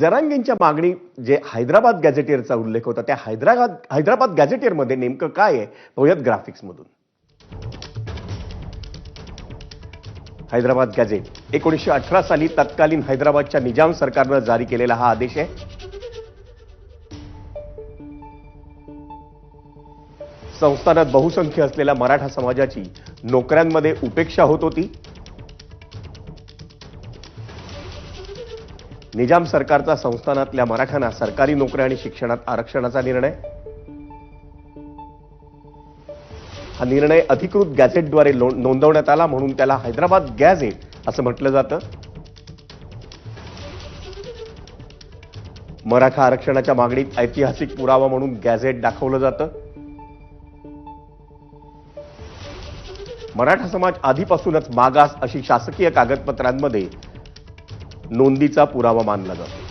जरांगेंच्या मागणी जे हैदराबाद गॅझेटियरचा उल्लेख होता त्या हैदराबाद हैदराबाद गॅझेटियरमध्ये नेमकं काय आहे पाहूयात ग्राफिक्समधून. हैदराबाद गॅझेट एकोणीसशे अठरा साली तत्कालीन हैदराबादच्या निजाम सरकारनं जारी केलेला हा आदेश आहे. संस्थानात बहुसंख्य असलेल्या मराठा समाजाची नोकऱ्यांमध्ये उपेक्षा होत होती. निजाम सरकारचा संस्थानातल्या मराठ्यांना सरकारी नोकऱ्या आणि शिक्षणात आरक्षणाचा निर्णय? हा निर्णय अधिकृत गॅझेटद्वारे नोंदवण्यात आला म्हणून त्याला हैदराबाद गॅझेट असं म्हटलं जातं. मराठा आरक्षणाच्या मागणीत ऐतिहासिक पुरावा म्हणून गॅझेट दाखवलं जातं. मराठा समाज आधीपासूनच मागास अशी शासकीय कागदपत्रांमध्ये नोंदीचा पुरावा मानला जातो.